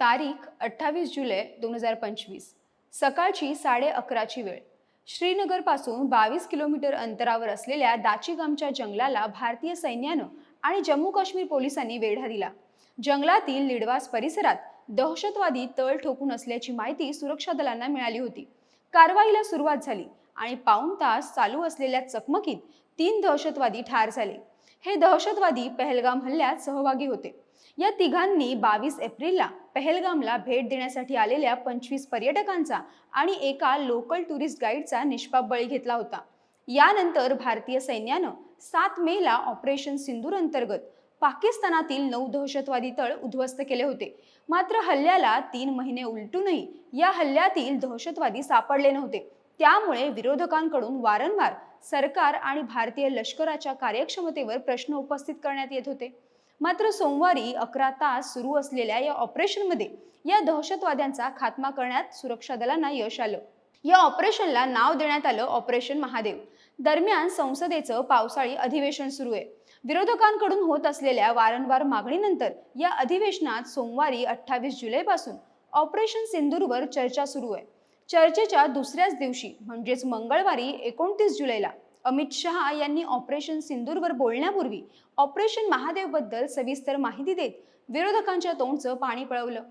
तारीख अठ्ठावीस जुलै दोन हजार पंचवीस. सकाळची साडे अकराची वेळ. श्रीनगरपासून बावीस किलोमीटर अंतरावर असलेल्या दाचीगामच्या जंगलाला भारतीय सैन्यानं आणि जम्मू काश्मीर पोलिसांनी वेढा दिला. जंगलातील लिडवास परिसरात दहशतवादी तळ ठोकून असल्याची माहिती सुरक्षा दलांना मिळाली होती. कारवाईला सुरुवात झाली आणि पाऊण तास चालू असलेल्या चकमकीत तीन दहशतवादी ठार झाले. हे दहशतवादी पहलगाम हल्ल्यात सहभागी होते. या तिघांनी बावीस एप्रिलला पहलगामला भेट देण्यासाठी आलेल्या पंचवीस पर्यटकांचा आणि एका लोकल टुरिस्ट गाईडचा निष्पाप बळी घेतला होता. यानंतर भारतीय सैन्यानं सात मेला ऑपरेशन सिंदूर अंतर्गत पाकिस्तानातील नऊ दहशतवादी तळ उद्ध्वस्त केले होते. मात्र हल्ल्याला तीन महिने उलटूनही या हल्ल्यातील दहशतवादी सापडले नव्हते. त्यामुळे विरोधकांकडून वारंवार सरकार आणि भारतीय लष्कराच्या कार्यक्षमतेवर प्रश्न उपस्थित करण्यात येत होते. मात्र सोमवारी अकरा तास सुरू असलेल्या या ऑपरेशनमध्ये या दहशतवाद्यांचा खात्मा करण्यात सुरक्षा दलांना यश आलं. या ऑपरेशनला नाव देण्यात आलं ऑपरेशन महादेव. दरम्यान संसदेचं पावसाळी अधिवेशन सुरू आहे. विरोधकांकडून होत असलेल्या वारंवार मागणीनंतर या अधिवेशनात सोमवारी अठ्ठावीस जुलैपासून ऑपरेशन सिंदूरवर चर्चा सुरू आहे. चर्चेच्या दुसऱ्याच दिवशी म्हणजेच मंगळवारी एकोणतीस जुलैला अमित शहा यांनी ऑपरेशन सिंदूरवर बोलण्यापूर्वी ऑपरेशन महादेवबद्दल सविस्तर माहिती देत विरोधकांच्या तोंडचं पाणी पळवलं.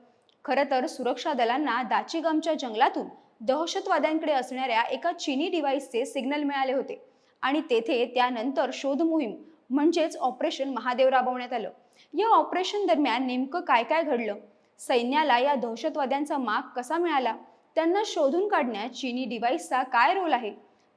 खरं तर सुरक्षा दलांना दाचीगामच्या जंगलातून दहशतवाद्यांकडे असणाऱ्या एका चिनी डिव्हाइसचे सिग्नल मिळाले होते आणि तेथे त्यानंतर शोध मोहीम म्हणजेच ऑपरेशन महादेव राबवण्यात आलं. या ऑपरेशन दरम्यान नेमकं काय काय घडलं? सैन्याला या दहशतवाद्यांचा माग कसा मिळाला? त्यांना शोधून काढण्यात चिनी डिव्हाइसचा काय रोल आहे?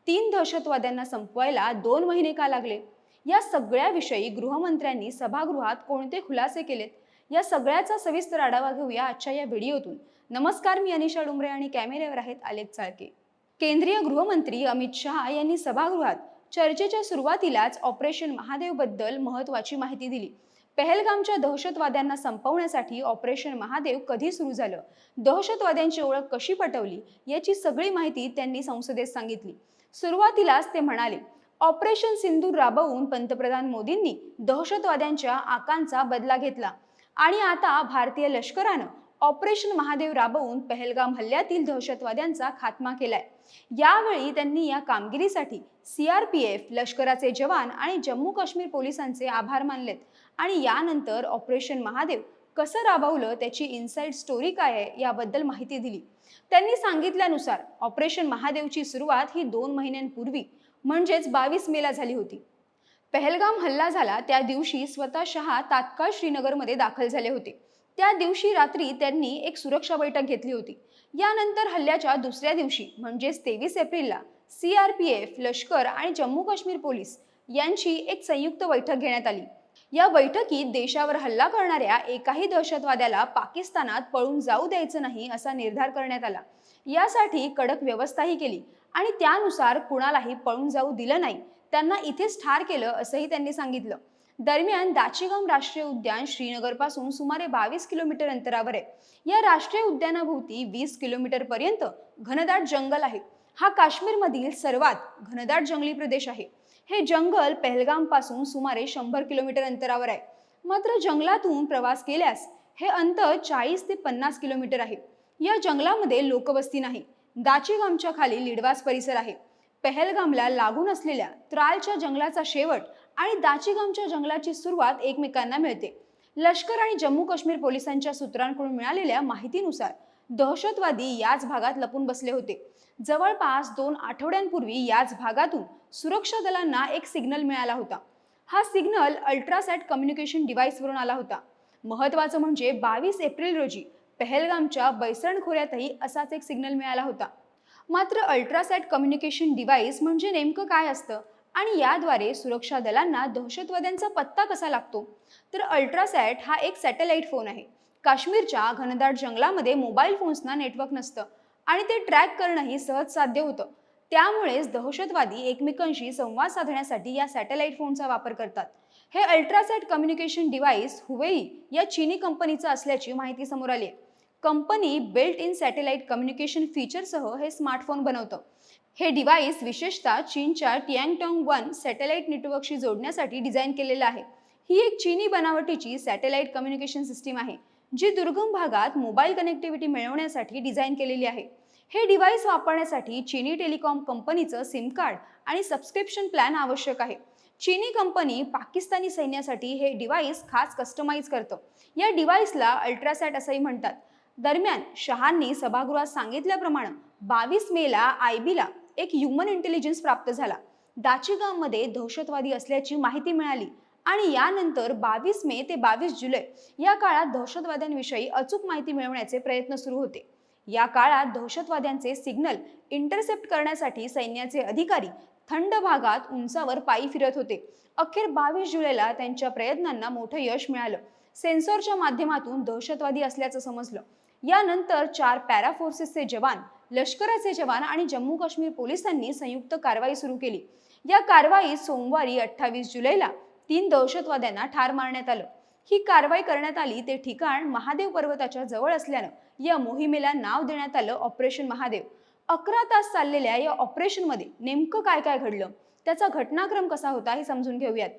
तीन दहशतवाद्यांना संपवायला दोन महिने का लागले? या सगळ्याविषयी गृहमंत्र्यांनी सभागृहात कोणते खुलासे केलेत? या सगळ्याचा सविस्तर आढावा घेऊया आजच्या या व्हिडिओतून. नमस्कार मी अनिशा डुमरे आणि कॅमेऱ्यावर आहेत आलेख चाळके. केंद्रीय गृहमंत्री अमित शहा यांनी सभागृहात चर्चेच्या सुरुवातीलाच ऑपरेशन महादेवबद्दल महत्त्वाची माहिती दिली. पहलगामच्या दहशतवाद्यांना संपवण्यासाठी ऑपरेशन महादेव कधी सुरू झालं? दहशतवाद्यांची ओळख कशी पटवली? याची सगळी माहिती त्यांनी संसदेत सांगितली. सुरुवातीलाच ते म्हणाले ऑपरेशन सिंधूर राबवून पंतप्रधान मोदींनी दहशतवाद्यांच्या आकांचा बदला घेतला. आणि आता भारतीय लष्करानं ऑपरेशन महादेव राबवून पहलगाम हल्ल्यातील दहशतवाद्यांचा खात्मा केलाय. यावेळी त्यांनी या कामगिरीसाठी सी आर पी एफ लष्कराचे जवान आणि जम्मू काश्मीर पोलिसांचे आभार मानलेत. आणि यानंतर ऑपरेशन महादेव कसं राबवलं त्याची इनसाइड स्टोरी काय आहे याबद्दल माहिती दिली. त्यांनी सांगितल्यानुसार ऑपरेशन महादेवची सुरुवात ही दोन महिन्यांपूर्वी म्हणजेच बावीस मेला झाली होती. पहलगाम हल्ला झाला त्या दिवशी स्वतः शहा तात्काळ श्रीनगरमध्ये दाखल झाले होते. त्या दिवशी रात्री त्यांनी एक सुरक्षा बैठक घेतली होती. यानंतर हल्ल्याच्या दुसऱ्या दिवशी म्हणजेच तेवीस एप्रिलला सी आर पी एफ लष्कर आणि जम्मू काश्मीर पोलीस यांची एक संयुक्त बैठक घेण्यात आली. या बैठकीत देशावर हल्ला करणाऱ्या एकाही दहशतवाद्याला पाकिस्तानात पळून जाऊ द्यायचं नाही असा निर्धार करण्यात आला. यासाठी कडक व्यवस्थाही केली आणि त्यानुसार कुणालाही पळून जाऊ दिलं नाही. त्यांना इथेच ठार केलं असंही त्यांनी सांगितलं. दरम्यान दाचीगाम राष्ट्रीय उद्यान श्रीनगरपासून सुमारे बावीस किलोमीटर अंतरावर आहे. या राष्ट्रीय उद्यानाभोवती वीस किलोमीटर पर्यंत घनदाट जंगल आहे. हा काश्मीरमधील सर्वात घनदाट जंगली प्रदेश आहे. हे जंगल पहलगामपासून सुमारे शंभर किलोमीटर अंतरावर आहे. मात्र जंगलातून प्रवास केल्यास हे अंतर चाळीस ते पन्नास किलोमीटर आहे. या जंगलामध्ये लोकवस्ती नाही. दाचीगामच्या खाली लिडवास परिसर आहे. पहलगामला लागून असलेल्या त्रालच्या जंगलाचा शेवट आणि दाचीगामच्या जंगलाची सुरुवात एकमेकांना मिळते. लष्कर आणि जम्मू काश्मीर पोलिसांच्या सूत्रांकडून मिळालेल्या माहितीनुसार दहशतवादी याच भागात लपून बसले होते. जवळपास दोन आठवड्यांपूर्वी याच भागातून सुरक्षा दलांना एक सिग्नल मिळाला होता. हा सिग्नल अल्ट्रासॅट कम्युनिकेशन डिव्हाइसवरून आला होता. महत्वाचं म्हणजे बावीस एप्रिल रोजी पहलगामच्या बैसरण खोऱ्यातही असाच एक सिग्नल मिळाला होता. मात्र अल्ट्रासॅट कम्युनिकेशन डिव्हाइस म्हणजे नेमकं काय असतं? आणि याद्वारे सुरक्षा दलांना दहशतवाद्यांचा पत्ता कसा लागतो? तर अल्ट्रासॅट हा एक सॅटेलाइट फोन आहे. काश्मीरच्या घनदाट जंगलामध्ये मोबाईल फोन्सना नेटवर्क नसतं आणि ते ट्रॅक करणंही सहज साध्य होतं. त्यामुळेच दहशतवादी एकमेकांशी संवाद साधण्यासाठी या सॅटेलाइट फोनचा वापर करतात. हे अल्ट्रासॅट कम्युनिकेशन डिव्हाइस हुवेई या चीनी कंपनीचं असल्याची माहिती समोर आली आहे. Company built in satellite communication फीचरसह हे स्मार्टफोन बनवतं. हे डिव्हाइस विशेषतः चीनच्या टियांगटॉंग वन सॅटेलाइट नेटवर्कशी जोडण्यासाठी डिझाईन केलेलं आहे. ही एक चीनी बनावटीची सॅटेलाइट कम्युनिकेशन सिस्टीम आहे जी दुर्गम भागात मोबाईल कनेक्टिव्हिटी मिळवण्यासाठी डिझाईन केलेली आहे. हे डिव्हाइस वापरण्यासाठी चीनी टेलिकॉम कंपनीचं सिम कार्ड आणि सबस्क्रिप्शन प्लॅन आवश्यक आहे. चीनी कंपनी पाकिस्तानी सैन्यासाठी हे डिव्हाइस खास कस्टमाइज करतं. या डिव्हाइसला अल्ट्रासॅट असंही म्हणतात. दरम्यान शहांनी सभागृहात सांगितल्याप्रमाणे बावीस मेला आयबीला एक ह्युमन इंटेलिजन्स प्राप्त झाला. दाचीगावमध्ये दहशतवादी असल्याची माहिती मिळाली आणि यानंतर बावीस मे ते बावीस जुलै या काळात दहशतवाद्यांविषयी अचूक माहिती मिळवण्याचे प्रयत्न सुरू होते. या काळात दहशतवाद्यांचे सिग्नल इंटरसेप्ट करण्यासाठी सैन्याचे अधिकारी थंड भागात उंचावर पायी फिरत होते. अखेर बावीस जुलैला त्यांच्या प्रयत्नांना मोठं यश मिळालं. सेन्सॉरच्या माध्यमातून दहशतवादी असल्याचं समजलं. यानंतर चार पॅराफोर्सेसचे जवान लष्कराचे जवान आणि जम्मू काश्मीर पोलिसांनी संयुक्त कारवाई सुरू केली. या कारवाईत सोमवारी अठ्ठावीस जुलैला तीन दहशतवाद्यांना ठार मारण्यात आलं. ही कारवाई करण्यात आली ते ठिकाण महादेव पर्वताच्या जवळ असल्यानं या मोहिमेला नाव देण्यात आलं ऑपरेशन महादेव. अकरा तास चाललेल्या या ऑपरेशनमध्ये नेमकं काय काय घडलं? त्याचा घटनाक्रम कसा होता हे समजून घेऊयात.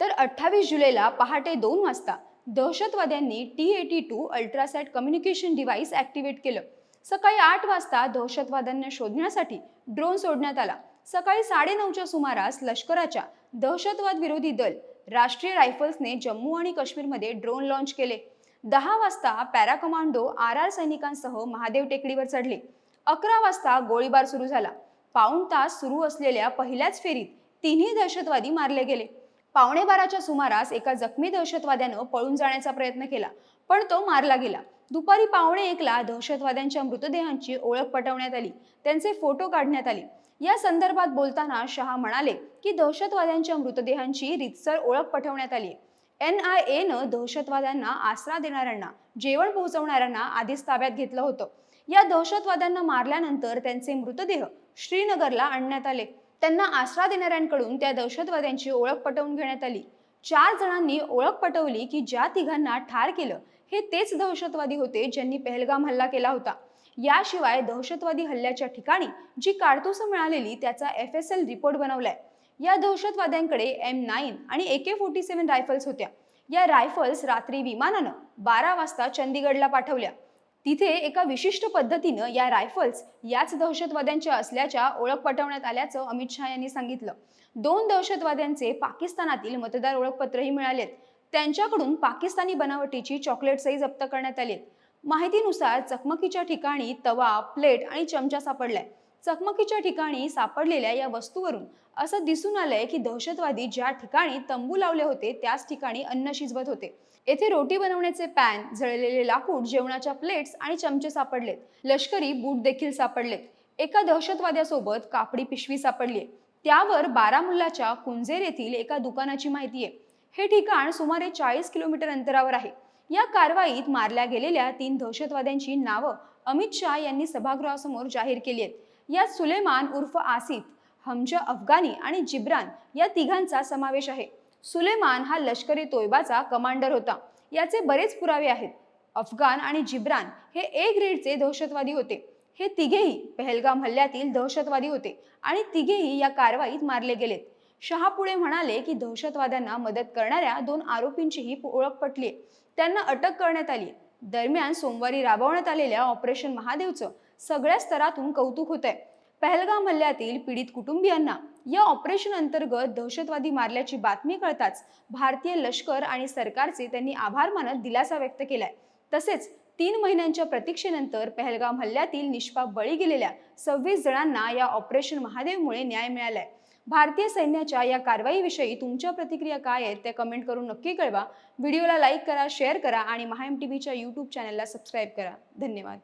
तर अठ्ठावीस जुलैला पहाटे दोन वाजता दहशतवाद्यांनी T eighty two ultrasat communication device activate केलं. सकाळी आठ वाजता दहशतवाद्यांना शोधण्यासाठी ड्रोन सोडण्यात आला. सकाळी साडेनऊच्या सुमारास लष्कराच्या दहशतवाद विरोधी दल राष्ट्रीय रायफल्सने जम्मू आणि काश्मीरमध्ये ड्रोन लॉन्च केले. दहा वाजता पॅरा कमांडो आर आर सैनिकांसह महादेव टेकडीवर चढले. अकरा वाजता गोळीबार सुरू झाला. पाऊण तास सुरू असलेल्या पहिल्याच फेरीत तिन्ही दहशतवादी मारले गेले. पावणे बाराच्या सुमारास एका जखमी दहशतवाद्यानं पळून जाण्याचा प्रयत्न केला पण तो मारला गेला. दुपारी पावणे एकला दहशतवाद्यांच्या मृतदेहांची ओळख पटवण्यात आली त्यांचे फोटो काढण्यात आले. या संदर्भात बोलताना शहा म्हणाले की दहशतवाद्यांच्या मृतदेहांची रितसर ओळख पटवण्यात आली एन आय एनं दहशतवाद्यांना आसरा देणाऱ्यांना जेवण पोहोचवणाऱ्यांना आधीच ताब्यात घेतलं होतं. या दहशतवाद्यांना मारल्यानंतर त्यांचे मृतदेह श्रीनगरला आणण्यात आले. त्यांना आसरा देणाऱ्यांकडून त्या दहशतवाद्यांची ओळख पटवून घेण्यात आली. चार जणांनी ओळख पटवली की ज्या तिघांना ठार केलं हे तेच दहशतवादी होते ज्यांनी पहलगाम हल्ला केला होता. याशिवाय दहशतवादी हल्ल्याच्या ठिकाणी जी काडतुसं मिळालेली त्याचा एफ एस एल रिपोर्ट बनवलाय. या दहशतवाद्यांकडे एम नाईन आणि A K forty seven rifles होत्या. या रायफल्स रात्री विमानानं बारा वाजता चंदीगडला पाठवल्या. तिथे एका विशिष्ट पद्धतीनं या रायफल्स याच दहशतवाद्यांच्या असल्याच्या ओळख पटवण्यात आल्याचं अमित शहा यांनी सांगितलं. दोन दहशतवाद्यांचे पाकिस्तानातील मतदार ओळखपत्रही मिळालेत. त्यांच्याकडून पाकिस्तानी बनावटीची चॉकलेट्सही जप्त करण्यात आली माहितीनुसार चकमकीच्या ठिकाणी तवा प्लेट आणि चमचा सापडलाय. चकमकीच्या ठिकाणी सापडलेल्या या वस्तूवरून असं दिसून आलंय की दहशतवादी ज्या ठिकाणी तंबू लावले होते त्याच ठिकाणी अन्न शिजवत होते. येथे रोटी बनवण्याचे पॅन जळलेले लाकूड जेवणाच्या प्लेट्स आणि चमचे सापडलेत. लष्करी बूट देखील सापडलेत. एका दहशतवाद्यासोबत कापडी पिशवी सापडली त्यावर बारामुल्लाच्या कुंजेर येथील एका दुकानाची माहिती आहे. हे ठिकाण सुमारे चाळीस किलोमीटर अंतरावर आहे. या कारवाईत मारल्या गेलेल्या तीन दहशतवाद्यांची नावं अमित शहा यांनी सभागृहासमोर जाहीर केली आहेत. यात सुलेमान उर्फ आसिफ हमजा अफगाणी आणि जिब्रान या तिघांचा समावेश आहे. सुलेमान हा लष्करी तोयबाचा कमांडर होता. याचे बरेच पुरावे आहेत. अफगाण आणि जिब्रान हे ए ग्रेडचे दहशतवादी होते. हे तिघेही पहलगाम हल्ल्यातील दहशतवादी होते आणि तिघेही या कारवाईत मारले गेलेत. शहा पुढे म्हणाले की दहशतवाद्यांना मदत करणाऱ्या दोन आरोपींचीही ओळख पटली त्यांना अटक करण्यात आली दरम्यान सोमवारी राबवण्यात आलेल्या ऑपरेशन महादेवचं सगळ्या स्तरातून कौतुक होत आहे पहलगाम हल्ल्यातील पीडित कुटुंबियांना या ऑपरेशन अंतर्गत दहशतवादी मारल्याची बातमी कळताच भारतीय लष्कर आणि सरकारचे त्यांनी आभार मानत दिलासा व्यक्त केलाय. तसेच तीन महिन्यांच्या प्रतीक्षेनंतर पहलगाम हल्ल्यातील निष्पाप बळी गेलेल्या सव्वीस जणांना या ऑपरेशन महादेवमुळे न्याय मिळालाय. भारतीय सैन्याच्या या कारवाईविषयी तुमच्या प्रतिक्रिया काय आहेत त्या कमेंट करून नक्की कळवा. व्हिडिओला लाईक करा शेअर करा आणि महाएम टीव्हीच्या यूट्यूब चॅनलला सबस्क्राईब करा. धन्यवाद.